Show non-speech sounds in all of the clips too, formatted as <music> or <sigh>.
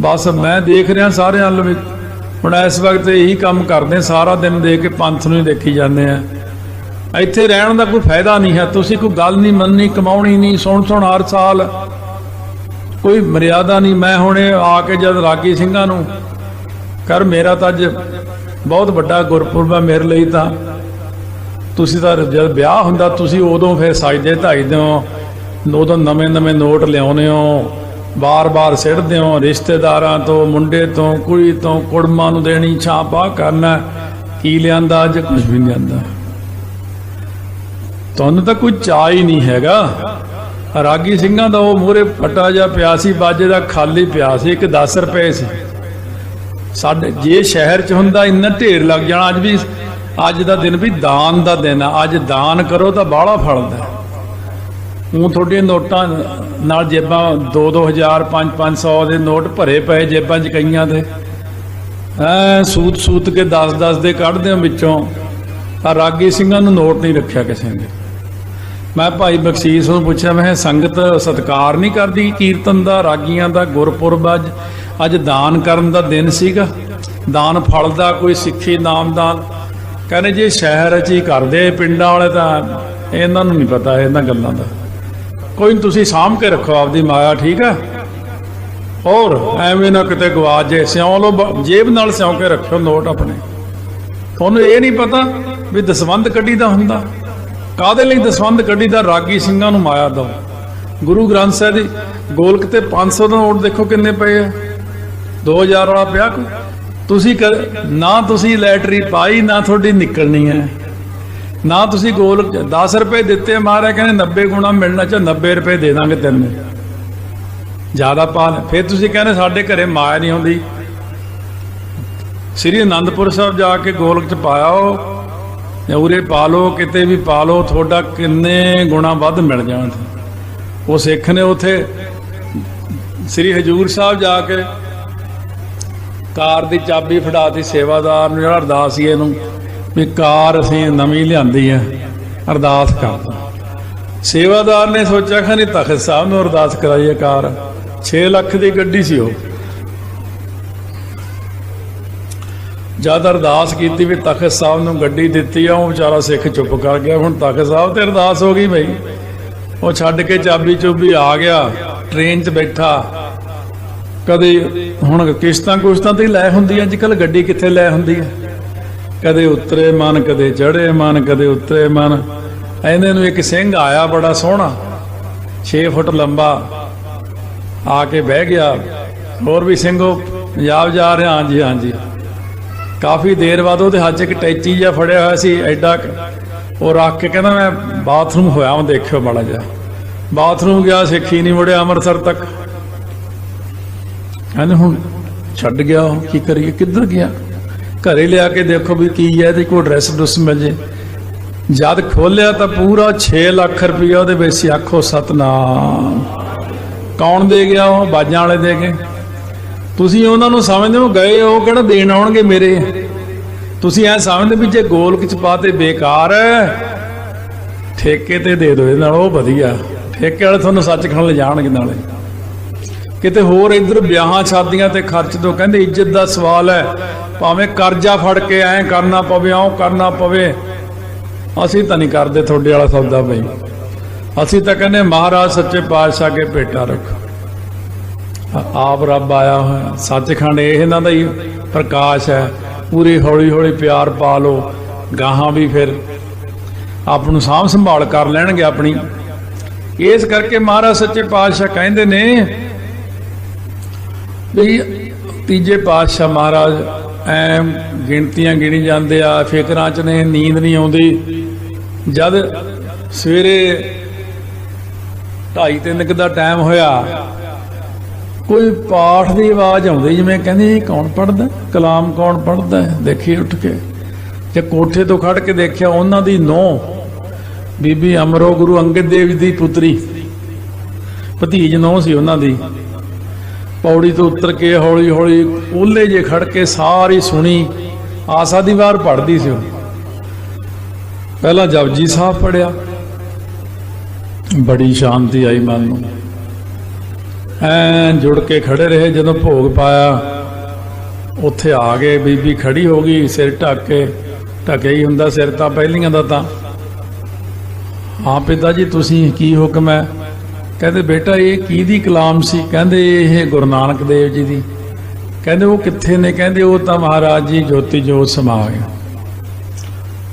ਬਸ ਮੈਂ ਦੇਖ ਰਿਹਾ ਸਾਰਿਆਂ ਵੱਲ ਵੀ। ਹੁਣ ਇਸ ਵਕਤ ਇਹੀ ਕੰਮ ਕਰਦੇ, ਸਾਰਾ ਦਿਨ ਦੇਖ ਕੇ ਪੰਥ ਨੂੰ ਹੀ ਦੇਖੀ ਜਾਂਦੇ ਆ। ਇੱਥੇ ਰਹਿਣ ਦਾ ਕੋਈ ਫਾਇਦਾ ਨਹੀਂ ਹੈ। ਤੁਸੀਂ ਕੋਈ ਗੱਲ ਨਹੀਂ ਮੰਨਣੀ, ਕਮਾਉਣੀ ਨਹੀਂ। ਸੁਣ ਸੁਣ ਹਰ ਸਾਲ ਕੋਈ ਮਰਿਆਦਾ ਨਹੀਂ। ਮੈਂ ਹੁਣੇ ਆ ਕੇ ਜਦ ਰਾਗੀ ਸਿੰਘਾਂ ਨੂੰ, ਕਰ ਮੇਰਾ ਤਾਂ ਅੱਜ ਬਹੁਤ ਵੱਡਾ ਗੁਰਪੁਰਬ ਹੈ ਮੇਰੇ ਲਈ ਤਾਂ। ਤੁਸੀਂ ਤਾਂ ਜਦ ਵਿਆਹ ਹੁੰਦਾ, ਤੁਸੀਂ ਉਦੋਂ ਫਿਰ ਸਜਦੇ ਧਾਈਦੇ ਹੋ। ਉਦੋਂ ਨਵੇਂ ਨਵੇਂ ਨੋਟ ਲਿਆਉਨੇ ਹੋ। ਬਾਰ-ਬਾਰ ਸਿੱਟਦੇ ਹੋ ਰਿਸ਼ਤੇਦਾਰਾਂ ਤੋਂ, ਮੁੰਡੇ ਤੋਂ, ਕੁੜੀ ਤੋਂ, ਕੁੜਮਾਂ ਨੂੰ ਦੇਣੀ ਛਾਪਾ ਕਰਨਾ। ਕੀ ਲਿਆਂਦਾ ਅੱਜ? ਕੁਝ ਵੀ ਨਹੀਂ ਲਿਆਂਦਾ ਤੁਹਾਨੂੰ ਤਾਂ ਕੋਈ ਚਾਹ ਹੀ ਨਹੀਂ ਹੈਗਾ। ਰਾਗੀ ਸਿੰਘਾਂ ਦਾ ਉਹ ਮੂਰੇ ਫਟਾ ਜਿਹਾ ਪਿਆ ਸੀ, ਬਾਜੇ ਦਾ ਖਾਲੀ ਪਿਆ ਸੀ, ਇੱਕ 10 ਰੁਪਏ ਸੀ। ਸਾਡੇ ਜੇ ਸ਼ਹਿਰ ਚ ਹੁੰਦਾ, ਇੰਨਾ ਢੇਰ ਲੱਗ ਜਾਣਾ, ਅੱਜ ਵੀ ਅੱਜ ਦਾ ਦਿਨ ਵੀ ਦਾਨ ਦਾ ਦਿਨ ਆ। ਅੱਜ ਦਾਨ ਕਰੋ ਤਾਂ ਬਾਹਲਾ ਫਲਦਾ। ਉਹ ਤੁਹਾਡੀਆਂ ਨੋਟਾਂ ਨਾਲ ਜੇਬਾਂ 2-2000 5-500 ਦੇ ਨੋਟ ਭਰੇ ਪਏ ਜੇਬਾਂ ਚ ਕਈਆਂ ਦੇ। ਐ ਸੂਤ ਸੂਤ ਕੇ 10-10 ਦੇ ਕੱਢਦੇ ਆ ਵਿੱਚੋਂ। ਆ ਰਾਗੀ ਸਿੰਘਾਂ ਨੂੰ ਨੋਟ ਨਹੀਂ ਰੱਖਿਆ ਕਿਸੇ ਨੇ। ਮੈਂ ਭਾਈ ਬਖਸ਼ੀਸ਼ ਨੂੰ ਪੁੱਛਿਆ, ਮੈਂ ਸੰਗਤ ਸਤਕਾਰ ਨਹੀਂ ਕਰਦੀ ਕੀਰਤਨ ਦਾ, ਰਾਗੀਆਂ ਦਾ, ਗੁਰਪੁਰਬ ਅੱਜ ਅੱਜ ਦਾਨ ਕਰਨ ਦਾ ਦਿਨ ਸੀਗਾ। ਦਾਨ ਫਲ ਦਾ, ਕੋਈ ਸਿੱਖੀ ਨਾਮਦਾਨ ਕਹਿੰਦੇ, ਜੇ ਸ਼ਹਿਰ 'ਚ ਹੀ ਕਰਦੇ ਪਿੰਡਾਂ ਵਾਲੇ ਤਾਂ ਇਹਨਾਂ ਨੂੰ ਨਹੀਂ ਪਤਾ, ਇਹਨਾਂ ਗੱਲਾਂ ਦਾ। ਕੋਈ ਨੀ, ਤੁਸੀਂ ਸਾਂਭ ਕੇ ਰੱਖੋ ਆਪਦੀ ਮਾਇਆ, ਠੀਕ ਹੈ ਹੋਰ, ਐਵੇਂ ਨਾ ਕਿਤੇ ਗਵਾਚ ਜੇ, ਸਿਉਂ ਲੋ ਜੇਬ ਨਾਲ ਸਿਉਂ ਕੇ ਰੱਖਿਓ ਨੋਟ ਆਪਣੇ। ਤੁਹਾਨੂੰ ਇਹ ਨਹੀਂ ਪਤਾ ਵੀ ਦਸਵੰਦ ਕੱਢੀ ਦਾ ਹੁੰਦਾ। ਕਾਦੇ ਲਈ ਦਸਵੰਦ ਕੱਢੀ ਦਾ? ਰਾਗੀ ਸਿੰਘਾਂ ਨੂੰ ਮਾਇਆ ਦੋ ਗੁਰੂ ਗ੍ਰੰਥ ਸਾਹਿਬ ਦੀ ਗੋਲਕ ਤੇ 500 ਦਾ ਨੋਟ ਦੇਖੋ ਕਿੰਨੇ ਪਏ ਆ। 2000 ਵਾਲਾ ਪਿਆ ਤੁਸੀਂ ਕਰ- ਨਾ ਤੁਸੀਂ ਲੈਟਰੀ ਪਾਈ, ਨਾ ਤੁਹਾਡੀ ਨਿਕਲਣੀ ਹੈ। ਨਾ ਤੁਸੀਂ ਗੋਲ 10 ਰੁਪਏ ਦਿੱਤੇ ਮਹਾਰਾਜ, ਕਹਿੰਦੇ 90 ਗੁਣਾ ਮਿਲਣਾ ਚਾ 90 ਰੁਪਏ ਦੇ ਦਾਂਗੇ ਤੈਨੂੰ। ਜ਼ਿਆਦਾ ਪਾ ਲੈ। ਫਿਰ ਤੁਸੀਂ ਕਹਿੰਦੇ ਸਾਡੇ ਘਰੇ ਮਾਇਆ ਨਹੀਂ ਹੁੰਦੀ। ਸ੍ਰੀ ਅਨੰਦਪੁਰ ਸਾਹਿਬ ਜਾ ਕੇ ਗੋਲਕ ਚ ਪਾਇਓ, ਜਾਂ ਉਰੇ ਪਾ ਲਓ, ਕਿਤੇ ਵੀ ਪਾ ਲਓ, ਤੁਹਾਡਾ ਕਿੰਨੇ ਗੁਣਾ ਵੱਧ ਮਿਲ ਜਾਣ। ਉਹ ਸਿੱਖ ਨੇ ਉਥੇ ਸ੍ਰੀ ਹਜੂਰ ਸਾਹਿਬ ਜਾ ਕੇ ਕਾਰ ਦੀ ਚਾਬੀ ਫੜਾਤੀ, ਸੇਵਾਦਾਰ ਨੂੰ ਜਿਹੜਾ ਅਰਦਾਸੀਏ ਨੂੰ ਵੀ ਕਾਰ ਅਸੀਂ ਨਵੀਂ ਲਿਆਂਦੀ ਹੈ, ਅਰਦਾਸ ਕਰ ਸੇਵਾਦਾਰ ਨੇ ਸੋਚਿਆ ਖਾ ਤਖਤ ਸਾਹਿਬ ਨੂੰ ਅਰਦਾਸ ਕਰਾਈਏ ਕਾਰ 6 ਲੱਖ ਦੀ ਗੱਡੀ ਸੀ ਉਹ। ਜਦ ਅਰਦਾਸ ਕੀਤੀ ਵੀ ਤਖਤ ਸਾਹਿਬ ਨੂੰ ਗੱਡੀ ਦਿੱਤੀ ਆ, ਉਹ ਵਿਚਾਰਾ ਸਿੱਖ ਚੁੱਪ ਕਰ ਗਿਆ। ਹੁਣ ਤਖਤ ਸਾਹਿਬ ਤੇ ਅਰਦਾਸ ਹੋ ਗਈ ਬਈ। ਉਹ ਛੱਡ ਕੇ ਚਾਬੀ ਚੁੱਬੀ ਆ ਗਿਆ ਟ੍ਰੇਨ 'ਚ ਬੈਠਾ। ਕਦੇ ਹੁਣ ਕਿਸ਼ਤਾਂ ਕੁਸ਼ਤਾਂ ਤੇ ਲੈ ਹੁੰਦੀ ਅੱਜ ਕੱਲ ਗੱਡੀ ਕਿੱਥੇ ਲੈ ਹੁੰਦੀ ਹੈ ਕਦੇ ਉਤਰੇ ਮਨ ਕਦੇ ਚੜੇ ਮਨ ਕਦੇ ਉਤਰੇ ਮਨ। ਇਹਨੇ ਨੂੰ ਇੱਕ ਸਿੰਘ ਆਇਆ ਬੜਾ ਸੋਹਣਾ 6 ਫੁੱਟ ਲੰਬਾ। ਆ ਕੇ ਬਹਿ ਗਿਆ। ਹੋਰ ਵੀ ਸਿੰਘੋ ਪੰਜਾਬ ਜਾ ਰਿਹਾ ਹਾਂਜੀ ਹਾਂਜੀ ਕਾਫੀ ਦੇਰ ਬਾਅਦ ਉਹਦੇ ਹੱਥ 'ਚ ਇੱਕ ਟੈਚੀ ਜਿਹਾ ਫੜਿਆ ਹੋਇਆ ਸੀ ਐਡਾ ਉਹ ਰੱਖ ਕੇ ਕਹਿੰਦਾ ਮੈਂ ਬਾਥਰੂਮ ਹੋਇਆ ਮੈਂ ਦੇਖਿਓ ਮਾੜਾ ਜਿਹਾ। ਬਾਥਰੂਮ ਗਿਆ ਸਿੱਖੀ ਨਹੀਂ ਮੁੜਿਆ ਅੰਮ੍ਰਿਤਸਰ ਤੱਕ। ਕਹਿੰਦੇ ਹੁਣ ਛੱਡ ਗਿਆ ਉਹ, ਕੀ ਕਰੀਏ? ਕਿੱਧਰ ਗਿਆ? ਘਰੇ ਲਿਆ ਕੇ ਦੇਖੋ ਵੀ ਕੀ ਹੈ ਤੇ ਕੋਈ ਐਡਰੈਸ ਡਰੈਸ ਮਿਲ ਜੇ। ਜਦ ਖੋਲਿਆ ਤਾਂ ਪੂਰਾ 6 ਲੱਖ ਰੁਪਇਆ ਉਹਦੇ ਵਿੱਚ ਸੀ। ਆਖੋ ਸਤਨਾਮ। ਕੌਣ ਦੇ ਗਿਆ ਉਹ? ਬਾਜਾਂ ਵਾਲੇ ਦੇ ਗਏ। ਤੁਸੀਂ ਉਹਨਾਂ ਨੂੰ ਸਮਝਦੇ ਹੋ, ਗਏ ਉਹ ਕਿਹੜਾ ਦੇਣ ਆਉਣਗੇ ਮੇਰੇ? ਤੁਸੀਂ ਐ ਸਮਝਦੇ ਵੀ ਜੇ ਗੋਲਕ ਚ ਪਾਤੇ ਬੇਕਾਰ ਹੈ। ਠੇਕੇ ਤੇ ਦੇ ਦਿਓ ਇਹਦੇ ਨਾਲ, ਉਹ ਵਧੀਆ। ਠੇਕੇ ਵਾਲੇ ਤੁਹਾਨੂੰ ਸੱਚ ਸੱਚਖੰਡ ਲਿਜਾਣਗੇ ਨਾਲੇ। ਕਿਤੇ ਹੋਰ ਇੱਧਰ ਵਿਆਹਾਂ ਸ਼ਾਦੀਆਂ ਤੇ ਖਰਚ ਦੋ। ਕਹਿੰਦੇ ਇੱਜ਼ਤ ਦਾ ਸਵਾਲ ਹੈ। ਭਾਵੇਂ ਕਰਜ਼ਾ ਫੜ ਕੇ ਐ ਕਰਨਾ ਪਵੇ, ਆਉ ਕਰਨਾ ਪਵੇ। ਅਸੀਂ ਤਾਂ ਨਹੀਂ ਕਰਦੇ ਤੁਹਾਡੇ ਵਾਲਾ ਸੌਦਾ ਬਈ। ਅਸੀਂ ਤਾਂ ਕਹਿੰਦੇ ਮਹਾਰਾਜ ਸੱਚੇ ਪਾਤਸ਼ਾਹ ਕੇ ਭੇਟਾ ਰੱਖ। ਆਪ ਰੱਬ ਆਇਆ ਹੋਇਆ। ਸੱਚਖੰਡ ਇਹ ਇਹਨਾਂ ਦਾ ਹੀ ਪ੍ਰਕਾਸ਼ ਹੈ। ਪੂਰੀ ਹੌਲੀ ਹੌਲੀ ਪਿਆਰ ਪਾ ਲੋ ਗਾਹਾਂ ਵੀ ਫਿਰ ਆਪ ਨੂੰ ਸਾਂਭ ਸੰਭਾਲ ਕਰ ਲੈਣਗੇ ਆਪਣੀ। ਇਸ ਕਰਕੇ ਮਹਾਰਾਜ ਸੱਚੇ ਪਾਤਸ਼ਾਹ ਕਹਿੰਦੇ ਨੇ ਵੀ ਤੀਜੇ ਪਾਤਸ਼ਾਹ ਮਹਾਰਾਜ ਐ ਗਿਣਤੀਆਂ ਗਿਣੀ ਜਾਂਦੇ ਆ, ਫਿਕਰਾਂ ਚ ਨੇ, ਨੀਂਦ ਨਹੀਂ ਆਉਂਦੀ। ਜਦ ਸਵੇਰੇ 2:30 ਤਿੰਨ ਦਾ ਟਾਈਮ ਹੋਇਆ, ਕੋਈ ਪਾਠ ਦੀ ਆਵਾਜ਼ ਆਉਂਦੀ, ਜਿਵੇਂ ਕਹਿੰਦੇ, ਕੌਣ ਪੜਦਾ ਕਲਾਮ ਕੌਣ ਪੜਦਾ ਦੇਖੀ ਉੱਠ ਕੇ। ਜੇ ਕੋਠੇ ਤੋਂ ਖੜ ਕੇ ਦੇਖਿਆ, ਉਹਨਾਂ ਦੀ ਨੋ, ਬੀਬੀ ਅਮਰੋ ਗੁਰੂ ਅੰਗਦ ਦੇਵ ਦੀ ਪੁੱਤਰੀ। ਭਤੀਜ ਨੋ ਸੀ ਉਹਨਾਂ ਦੀ। ਪੌੜੀ ਤੋਂ ਉਤਰ ਕੇ ਹੌਲੀ ਹੌਲੀ ਉਹਲੇ ਜੇ ਖੜ ਕੇ ਸਾਰੀ ਸੁਣੀ, ਆਸਾ ਦੀ ਵਾਰ ਪੜਦੀ ਸੀ ਉਹ। ਪਹਿਲਾਂ ਜਪਜੀ ਸਾਹਿਬ ਪੜਿਆ ਬੜੀ ਸ਼ਾਂਤੀ ਆਈ ਮਨ ਨੂੰ। ਐ ਜੁੜ ਕੇ ਖੜੇ ਰਹੇ, ਜਦੋਂ ਭੋਗ ਪਾਇਆ, ਉੱਥੇ ਆ ਗਏ। ਬੀਬੀ ਖੜੀ ਹੋ ਗਈ, ਸਿਰ ਢੱਕ ਕੇ। ਢੱਕਿਆ ਹੀ ਹੁੰਦਾ ਸਿਰ ਤਾਂ, ਪਹਿਲੀਆਂ ਦਾ ਤਾਂ। ਹਾਂ ਪਿਤਾ ਜੀ, ਤੁਸੀਂ ਕੀ ਹੁਕਮ ਹੈ? ਕਹਿੰਦੇ, ਬੇਟਾ, ਇਹ ਕਿਹਦੀ ਕਲਾਮ ਸੀ? ਕਹਿੰਦੇ, ਇਹ ਗੁਰੂ ਨਾਨਕ ਦੇਵ ਜੀ ਦੀ। ਕਹਿੰਦੇ, ਉਹ ਕਿੱਥੇ ਨੇ? ਕਹਿੰਦੇ, ਉਹ ਤਾਂ ਮਹਾਰਾਜ ਜੀ ਜੋਤੀ ਜੋਤ ਸਮਾ ਗਏ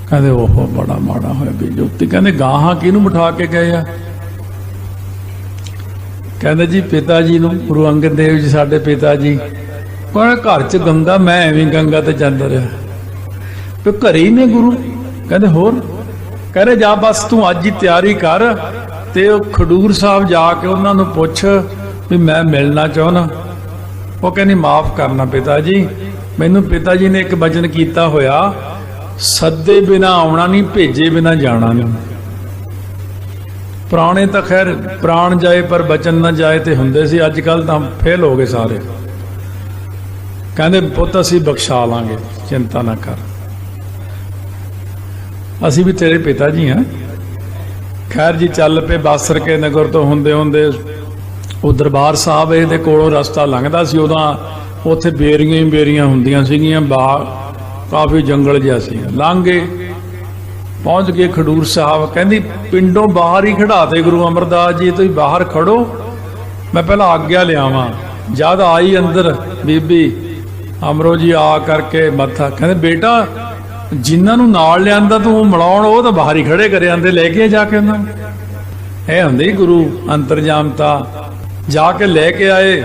ਕਹਿੰਦੇ ਉਹ ਬੜਾ ਮਾੜਾ ਹੋਇਆ ਵੀ ਜੋਤੀ। ਕਹਿੰਦੇ, ਗਾਹਾਂ ਕਿਹਨੂੰ ਬਿਠਾ ਕੇ ਗਏ ਆ? ਕਹਿੰਦੇ, ਜੀ, ਪਿਤਾ ਜੀ ਨੂੰ, ਗੁਰੂ ਅੰਗਦ ਦੇਵ ਜੀ, ਸਾਡੇ ਪਿਤਾ ਜੀ। ਕਹਿੰਦੇ, ਘਰ ਚ ਗੰਗਾ, ਮੈਂ ਐਵੇਂ ਗੰਗਾ ਤੇ ਜਾਂਦਾ ਰਿਹਾ। ਤੇ ਘਰੇ ਹੀ ਨੇ ਗੁਰੂ? ਕਹਿੰਦੇ, ਹੋਰ? ਕਹਿੰਦੇ, ਜਾ ਬਸ, ਤੂੰ ਅੱਜ ਹੀ ਤਿਆਰੀ ਕਰ। ਤੇ ਉਹ ਖਡੂਰ ਸਾਹਿਬ ਜਾ ਕੇ ਉਹਨਾਂ ਨੂੰ ਪੁੱਛ ਵੀ ਮੈਂ ਮਿਲਣਾ ਚਾਹੁੰਦਾ। ਉਹ ਕਹਿੰਦੀ, ਮਾਫ ਕਰਨਾ ਪਿਤਾ ਜੀ, ਮੈਨੂੰ ਪਿਤਾ ਜੀ ਨੇ ਇੱਕ ਵਚਨ ਕੀਤਾ ਹੋਇਆ, ਸੱਦੇ ਬਿਨਾ ਆਉਣਾ ਨਹੀਂ, ਭੇਜੇ ਬਿਨਾ ਜਾਣਾ ਨਹੀਂ। ਪੁਰਾਣੇ ਤਾਂ ਖੈਰ ਪ੍ਰਾਣ ਜਾਏ, ਪਰ ਬਚਨ ਨਾ ਜਾਏ ਤੇ ਹੁੰਦੇ ਸੀ ਅੱਜ ਕੱਲ ਤਾਂ ਫੇਲ ਹੋ ਗਏ ਸਾਰੇ। ਕਹਿੰਦੇ, ਪੁੱਤ, ਅਸੀਂ ਬਖਸ਼ਾ ਲਾਂਗੇ, ਚਿੰਤਾ ਨਾ ਕਰ। ਅਸੀਂ ਵੀ ਤੇਰੇ ਪਿਤਾ ਜੀ ਹਾਂ। ਖੈਰ ਜੀ, ਚੱਲ ਪਏ ਬਾਸਰ ਕੇ ਨਗਰ ਤੋਂ ਹੁੰਦੇ ਹੁੰਦੇ ਉਹ ਦਰਬਾਰ ਸਾਹਿਬ ਇਹਦੇ ਕੋਲੋਂ ਰਸਤਾ ਲੰਘਦਾ ਸੀ, ਉਦੋਂ ਉੱਥੇ ਬੇਰੀਆਂ ਹੀ ਬੇਰੀਆਂ ਹੁੰਦੀਆਂ ਸੀਗੀਆਂ ਬਾਗ ਕਾਫੀ ਜੰਗਲ ਜਿਹਾ ਸੀ। ਲੰਘੇ ਪਹੁੰਚ ਗਏ ਖਡੂਰ ਸਾਹਿਬ, ਕਹਿੰਦੀ ਪਿੰਡੋਂ ਬਾਹਰ ਹੀ ਖੜਾਤੇ ਗੁਰੂ ਅਮਰਦਾਸ ਜੀ, ਤੁਸੀਂ ਬਾਹਰ ਖੜੋ, ਮੈਂ ਪਹਿਲਾਂ ਆਗਿਆ ਲਿਆਵਾਂ। ਜਦ ਆਈ ਅੰਦਰ ਬੀਬੀ, ਅਮਰੋ ਜੀ ਆ ਕਰਕੇ ਮੱਥਾ, ਕਹਿੰਦੇ ਬੇਟਾ ਜਿਨ੍ਹਾਂ ਨੂੰ ਨਾਲ ਲਿਆਂਦਾ ਤੂੰ ਮਿਲਾਉਣ, ਉਹ ਤਾਂ ਬਾਹਰ ਹੀ ਖੜੇ ਕਰੇ ਆਂਦੇ ਲੈ ਕੇ ਜਾ ਕੇ ਉਹਨਾਂ ਨੂੰ। ਇਹ ਹੁੰਦੇ ਹੀ ਗੁਰੂ ਅੰਤਰਜਾਮਤਾ। ਜਾ ਕੇ ਲੈ ਕੇ ਆਏ।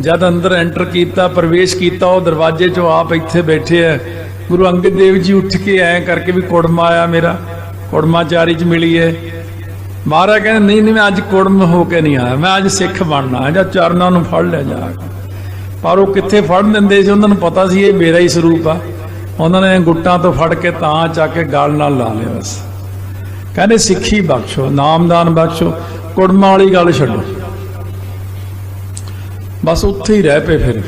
ਜਦ ਅੰਦਰ ਐਂਟਰ ਕੀਤਾ, ਪ੍ਰਵੇਸ਼ ਕੀਤਾ, ਉਹ ਦਰਵਾਜ਼ੇ 'ਚੋਂ ਆਪ ਇੱਥੇ ਬੈਠੇ ਐ ਗੁਰੂ ਅੰਗਦ ਦੇਵ ਜੀ ਉੱਠ ਕੇ ਐ ਕਰਕੇ ਵੀ ਕੁੜਮ ਆਇਆ ਮੇਰਾ। ਕੁੜਮਾਚਾਰੀ 'ਚ ਮਿਲੀ ਐ। ਮਹਾਰਾਜ ਕਹਿੰਦੇ, ਨਹੀਂ ਨਹੀਂ, ਮੈਂ ਅੱਜ ਕੁੜਮ ਹੋ ਕੇ ਨਹੀਂ ਆਇਆ। ਮੈਂ ਅੱਜ ਸਿੱਖ ਬਣਨਾ ਜਾਂ ਚਰਨਾਂ ਨੂੰ ਫੜ ਲਿਆ ਜਾ ਪਰ ਉਹ ਕਿੱਥੇ ਫੜ ਦਿੰਦੇ ਸੀ, ਉਹਨਾਂ ਨੂੰ ਪਤਾ ਸੀ, ਇਹ ਮੇਰਾ ਹੀ ਸਰੂਪ ਆ। ਉਹਨਾਂ ਨੇ ਗੁੱਟਾਂ ਤੋਂ ਫੜ ਕੇ ਤਾਂ ਚੱਕ ਕੇ ਗਲ ਨਾਲ ਲਾ ਲਿਆ ਬਸ। ਕਹਿੰਦੇ, ਸਿੱਖੀ ਬਖਸ਼ੋ, ਨਾਮਦਾਨ ਬਖਸ਼ੋ, ਕੁੜਮਾਂ ਵਾਲੀ ਗੱਲ ਛੱਡੋ। ਬਸ ਉੱਥੇ ਹੀ ਰਹਿ ਪਏ ਫਿਰ।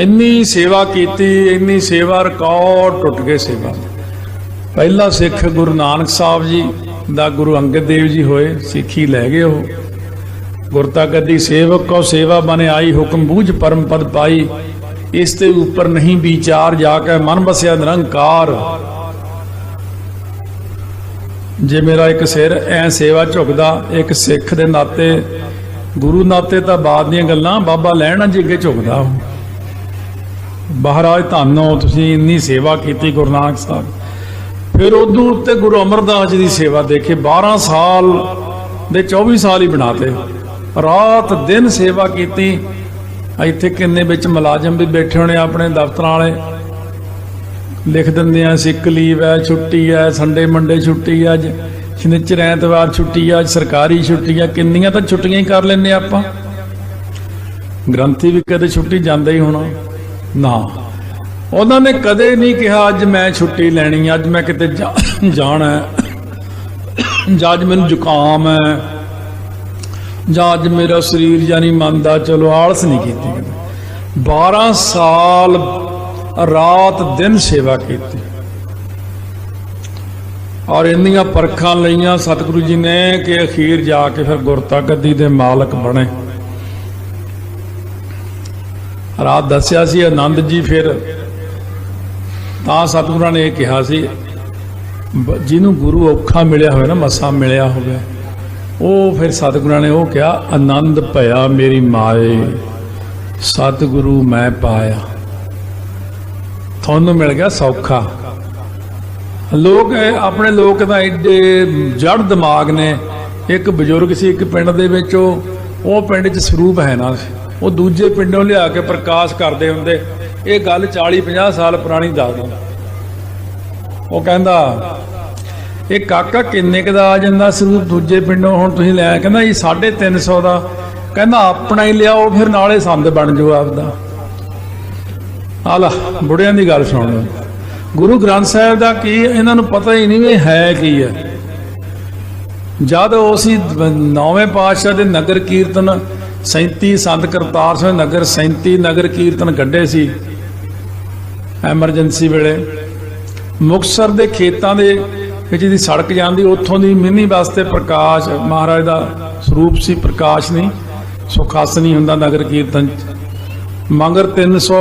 ਇੰਨੀ ਸੇਵਾ ਕੀਤੀ, ਇੰਨੀ ਸੇਵਾ ਰਿਕਾਰਡ ਟੁੱਟ ਗਏ ਸੇਵਾ। ਪਹਿਲਾ ਸਿੱਖ ਗੁਰੂ ਨਾਨਕ ਸਾਹਿਬ ਜੀ ਦਾ ਗੁਰੂ ਅੰਗਦ ਦੇਵ ਜੀ ਹੋਏ, ਸਿੱਖੀ ਲੈ ਗਏ ਉਹ। ਗੁਰਤਾ ਗੱਦੀ ਸੇਵਕ ਕੋ ਸੇਵਾ ਬਨੇ ਆਈ ਹੁਕਮ ਬੂਝ ਪਰਮ ਪਦ ਪਾਈ। ਇਸ ਤੇ ਉੱਪਰ ਨਹੀਂ ਵਿਚਾਰ ਜਾ ਕੇ ਮਨ ਬਸਿਆ ਨਿਰੰਕਾਰ। ਜੇ ਮੇਰਾ ਇੱਕ ਸਿਰ ਐ ਸੇਵਾ ਝੁਕਦਾ, ਇੱਕ ਸਿੱਖ ਦੇ ਨਾਤੇ, ਗੁਰੂ ਨਾਤੇ ਤਾਂ ਬਾਤ ਦੀਆਂ ਗੱਲਾਂ ਬਾਬਾ ਲੈਣਾ ਜੀ ਅੱਗੇ ਝੁਕਦਾ। ਮਹਾਰਾਜ ਧੰਨੋ, ਤੁਸੀਂ ਇੰਨੀ ਸੇਵਾ ਕੀਤੀ ਗੁਰੂ ਨਾਨਕ ਸਾਹਿਬ। ਫਿਰ ਉਦੋਂ ਉੱਤੇ ਗੁਰੂ ਅਮਰਦਾਸ ਜੀ ਦੀ ਸੇਵਾ ਦੇਖੇ 12 ਸਾਲ ਦੇ 24 ਸਾਲ ਹੀ ਬਣਾਤੇ। ਰਾਤ ਦਿਨ ਸੇਵਾ ਕੀਤੀ ਇੱਥੇ ਕਿੰਨੇ ਵਿੱਚ ਮੁਲਾਜ਼ਮ ਵੀ ਬੈਠੇ ਹੋਣੇ ਆਪਣੇ ਦਫ਼ਤਰਾਂ ਵਾਲੇ। ਲਿਖ ਦਿੰਦੇ ਆ ਸਿੱਕ ਲੀਵ ਹੈ ਛੁੱਟੀ ਹੈ ਸੰਡੇ ਮੰਡੇ ਛੁੱਟੀ ਹੈ ਅੱਜ ਸ਼ਨੀਚਰ, ਐਤਵਾਰ ਛੁੱਟੀ ਹੈ ਅੱਜ ਸਰਕਾਰੀ ਛੁੱਟੀ ਹੈ ਕਿੰਨੀਆਂ ਤਾਂ ਛੁੱਟੀਆਂ ਹੀ ਕਰ ਲੈਂਦੇ ਆਪਾਂ। ਗ੍ਰੰਥੀ ਵੀ ਕਦੇ ਛੁੱਟੀ ਜਾਂਦਾ ਹੀ ਹੋਣਾ। ਨਾ। ਉਹਨਾਂ ਨੇ ਕਦੇ ਨਹੀਂ ਕਿਹਾ, ਅੱਜ ਮੈਂ ਛੁੱਟੀ ਲੈਣੀ ਅੱਜ ਮੈਂ ਕਿਤੇ ਜਾ- ਜਾਣਾ ਜਾਂ ਅੱਜ ਮੈਨੂੰ ਜ਼ੁਕਾਮ ਹੈ ਜਾਂ ਅੱਜ ਮੇਰਾ ਸਰੀਰ ਜਾਨੀ ਮੰਨਦਾ ਚਲੋ ਆਲਸ ਨਹੀਂ ਕੀਤੀ ਕਦੇ। 12 ਸਾਲ ਰਾਤ ਦਿਨ ਸੇਵਾ ਕੀਤੀ। ਔਰ ਇੰਨੀਆਂ ਪਰਖਾਂ ਲਈਆਂ ਸਤਿਗੁਰੂ ਜੀ ਨੇ ਕਿ ਅਖੀਰ ਜਾ ਕੇ ਫਿਰ ਗੁਰਤਾ ਗੱਦੀ ਦੇ ਮਾਲਕ ਬਣੇ। ਰਾਤ ਦੱਸਿਆ ਸੀ, ਆਨੰਦ ਜੀ ਫਿਰ ਤਾਂ ਸਤਿਗੁਰਾਂ ਨੇ ਇਹ ਕਿਹਾ ਸੀ ਜਿਹਨੂੰ ਗੁਰੂ ਔਖਾ ਮਿਲਿਆ ਹੋਇਆ ਨਾ, ਮਸਾ ਮਿਲਿਆ ਹੋਵੇ। ਉਹ ਫਿਰ ਸਤਿਗੁਰਾਂ ਨੇ ਉਹ ਕਿਹਾ, ਆਨੰਦ ਭਇਆ ਮੇਰੀ ਮਾਏ, ਸਤਿਗੁਰੂ ਮੈਂ ਪਾਇਆ। ਤੁਹਾਨੂੰ ਮਿਲ ਗਿਆ ਸੌਖਾ। ਲੋਕ ਆਪਣੇ ਲੋਕ ਤਾਂ ਐਡੇ ਜੜ ਦਿਮਾਗ ਨੇ। ਇੱਕ ਬਜ਼ੁਰਗ ਸੀ, ਇੱਕ ਪਿੰਡ ਦੇ ਵਿੱਚ ਉਹ ਉਹ ਪਿੰਡ 'ਚ ਸਰੂਪ ਹੈ ਨਾ। ਉਹ ਦੂਜੇ ਪਿੰਡੋਂ ਲਿਆ ਕੇ ਪ੍ਰਕਾਸ਼ ਕਰਦੇ ਹੁੰਦੇ। ਇਹ ਗੱਲ 40 50 ਸਾਲ ਪੁਰਾਣੀ ਦੱਸਦਾ। ਉਹ ਕਹਿੰਦਾ ਇਹ ਕਾਕਾ ਕਿੰਨੇ ਕੁ ਦਾ ਆ ਜਾਂਦਾ ਸੀ ਦੂਜੇ ਪਿੰਡੋਂ? ਹੁਣ ਤੁਸੀਂ ਲੈ ਕਹਿੰਦਾ ਇਹ 350 ਦਾ। ਕਹਿੰਦਾ ਆਪਣਾ ਹੀ ਲਿਆਓ, ਫਿਰ ਨਾਲੇ ਸੰਦ ਬਣ ਜਾਓ ਆਪਦਾ। ਆਲਾ ਬੁੜਿਆਂ ਦੀ ਗੱਲ ਸੁਣ ਗੁਰੂ ਗ੍ਰੰਥ ਸਾਹਿਬ ਦਾ ਕੀ, ਇਹਨਾਂ ਨੂੰ ਪਤਾ ਹੀ ਨਹੀਂ ਵੀ ਹੈ ਕੀ ਹੈ। ਜਦ ਉਸੀ ਨੌਵੇਂ ਪਾਤਸ਼ਾਹ ਦੇ ਨਗਰ ਕੀਰਤਨ 37 ਸੰਤ ਕਰਤਾਰ ਸਿੰਘ ਨਗਰ 37 ਨਗਰ ਕੀਰਤਨ ਕੱਢੇ ਸੀ ਐਮਰਜੈਂਸੀ ਵੇਲੇ। ਮੁਕਤਸਰ ਦੇ ਖੇਤਾਂ ਦੇ ਕਿ ਜਿਹਦੀ ਸੜਕ ਜਾਂਦੀ, ਉੱਥੋਂ ਦੀ ਮਿੰਨੀ ਬੱਸ ਤੇ ਪ੍ਰਕਾਸ਼, ਮਹਾਰਾਜ ਦਾ ਸਰੂਪ ਸੀ, ਪ੍ਰਕਾਸ਼ ਨਹੀਂ ਸੁਖਾਸ ਨਹੀਂ ਹੁੰਦਾ ਨਗਰ ਕੀਰਤਨ ਚ। ਮਗਰ 300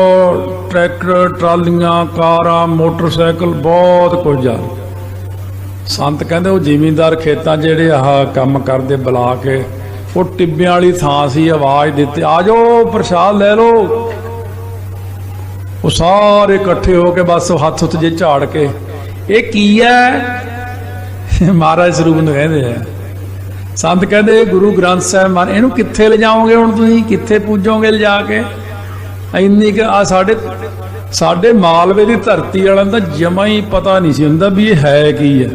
ਟਰੈਕਟਰ, ਟਰਾਲੀਆਂ, ਕਾਰਾਂ, ਮੋਟਰਸਾਈਕਲ, ਬਹੁਤ ਕੁਝ ਆ। ਸੰਤ ਕਹਿੰਦੇ ਉਹ ਜ਼ਿਮੀਂਦਾਰ ਖੇਤਾਂ ਜਿਹੜੇ ਆਹ ਕੰਮ ਕਰਦੇ ਬੁਲਾ ਕੇ, ਉਹ ਟਿੱਬਿਆਂ ਵਾਲੀ ਥਾਂ ਸੀ, ਆਵਾਜ਼ ਦਿੱਤੀ ਆ ਜਾਓ ਪ੍ਰਸ਼ਾਦ ਲੈ ਲਓ। ਉਹ ਸਾਰੇ ਇਕੱਠੇ ਹੋ ਕੇ ਬਸ ਉਹ ਹੱਥ ਉੱਤੇ ਜੇ ਝਾੜ ਕੇ, ਇਹ ਕੀ ਹੈ? <laughs> ਮਹਾਰਾਜ ਸਰੂਪ ਨੂੰ ਕਹਿੰਦੇ ਆ। ਸੰਤ ਕਹਿੰਦੇ, ਗੁਰੂ ਗ੍ਰੰਥ ਸਾਹਿਬ ਮਾਨ ਇਹਨੂੰ ਕਿੱਥੇ ਲਿਜਾਓਗੇ ਹੁਣ ਤੁਸੀਂ? ਕਿੱਥੇ ਪੂਜੋਗੇ ਲਿਜਾ ਕੇ? ਇੰਨੀ ਕਿ ਆ ਸਾਡੇ ਸਾਡੇ ਮਾਲਵੇ ਦੀ ਧਰਤੀ ਵਾਲਿਆਂ ਦਾ ਜਮਾ ਹੀ ਪਤਾ ਨਹੀਂ ਸੀ ਹੁੰਦਾ ਵੀ ਇਹ ਹੈ ਕੀ ਹੈ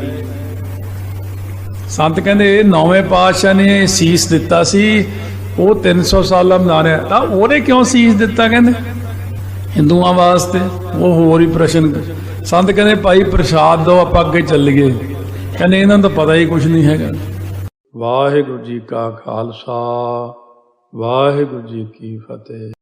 ਸੰਤ ਕਹਿੰਦੇ ਨੌਵੇਂ ਪਾਤਸ਼ਾਹ ਨੇ ਸੀਸ ਦਿੱਤਾ ਸੀ। ਉਹ 300 ਸਾਲਾਂ ਮਨਾਰਿਆ ਤਾਂ ਉਹਨੇ ਕਿਉਂ ਸੀਸ ਦਿੱਤਾ ਕਹਿੰਦੇ? ਹਿੰਦੂਆਂ ਵਾਸਤੇ। ਉਹ ਹੋਰ ਹੀ ਪ੍ਰਸ਼ਨ। ਸੰਤ ਕਹਿੰਦੇ, ਭਾਈ ਪ੍ਰਸ਼ਾਦ ਦੋ, ਆਪਾਂ ਅੱਗੇ ਚੱਲੀਏ। ਕਹਿੰਦੇ ਇਹਨਾਂ ਦਾ ਪਤਾ ਹੀ ਕੁਝ ਨਹੀਂ ਹੈਗਾ। ਵਾਹਿਗੁਰੂ ਜੀ ਕਾ ਖਾਲਸਾ, ਵਾਹਿਗੁਰੂ ਜੀ ਕੀ ਫਤਿਹ।